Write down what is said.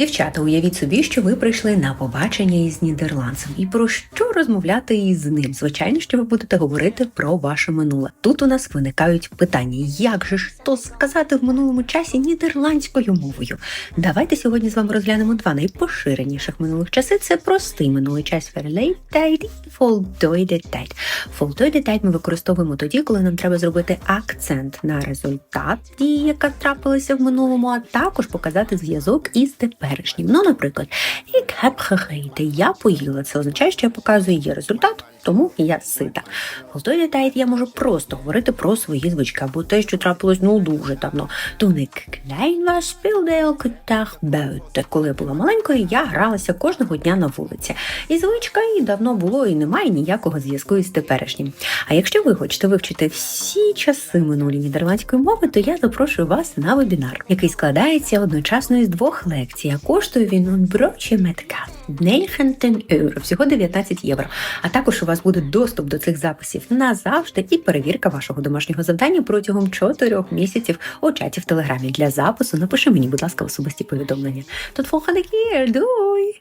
Дівчата, уявіть собі, що ви прийшли на побачення із нідерландцем. І про що розмовляти із ним? Звичайно, що ви будете говорити про ваше минуле. Тут у нас виникають питання: як же ж то сказати в минулому часі нідерландською мовою? Давайте сьогодні з вами розглянемо два найпоширеніших минулих часи. Це простий минулий час verleden tijd і voltooide tijd. Voltooide tijd ми використовуємо тоді, коли нам треба зробити акцент на результат дії, яка трапилася в минулому, а також показати зв'язок із теперішнім. Ну, наприклад, gegeten, я поїла. Це означає, що я показую її результат, тому я сита. Voltooide tijd я можу просто говорити про свої звички, або те, що трапилось ну дуже давно. Was, speelde elke. Коли я була маленькою, я гралася кожного дня на вулиці. І звичка і давно було, і немає ніякого зв'язку із теперішнім. А якщо ви хочете вивчити всі часи минулі нідерландської мови, то я запрошую вас на вебінар, який складається одночасно із двох лекцій. А коштує він un broodje met 19 євро, всього 19 євро. А також у вас буде доступ до цих записів назавжди і перевірка вашого домашнього завдання протягом 4 місяців у чаті в телеграмі. Для запису напиши мені, будь ласка, особисті повідомлення. Тут фоханики. Doei!